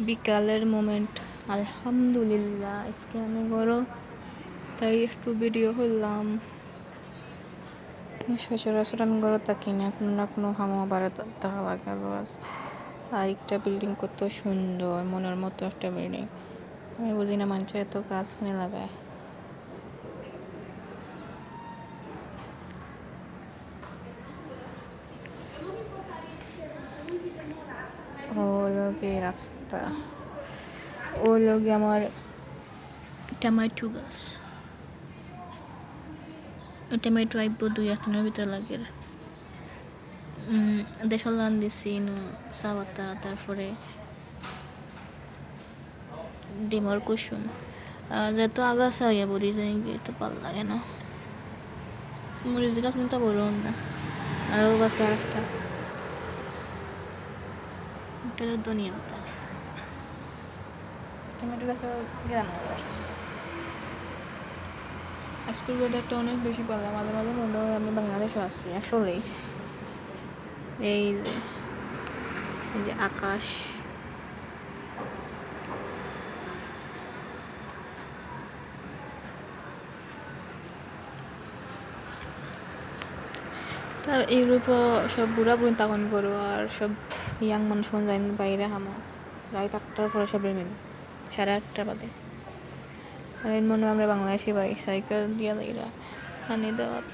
বিকালের মোমেন্ট আলহামদুলিল্লাহ, আজকে আমি বড়, তাই একটু ভিডিও করলাম। সচরাচর আমি ঘরে থাকি না, কোনো না কোনো হামা বাড়া থাকা লাগে বাস। আর একটা বিল্ডিং কত সুন্দর, মনের মতো একটা বিল্ডিং আমি বুঝি না মানুষের এত গাছ লাগায় ও লগে রাস্তা ও লগে আমার টমেটো গাছ টমেটো আইব দুই একদিনের ভিতরে লাগে। দেশাল লান দিছি ইনো সাবাতা তারপরে ডিমর কুসুম আর যত আগাছা হইয়া যায় গিয়ে তো ভালো লাগে না। মরিচ গাছ কিন্তু বড় না আরও গাছ আর একটা এটা তো ধনিয়া পাতা গাছ টমেটো গাছের গ্রাম আজকের ওয়েদারটা অনেক বেশি ভালো মাঝে মাঝে মনে হয় আমি বাংলাদেশে আছি আসলেই এই যে এই যে আকাশ তা ইউরোপও সব বুড়া বুড়ি তখন করো আর সব ইয়াং মানুষ মন যায় বাইরে হামো। রাত আটটার পরে সব মিলে সাড়ে আটটা বাদে। আর এর মনে আমরা বাংলাদেশি বাই সাইকেল দিয়া যাইরা হানি দেওয়াত।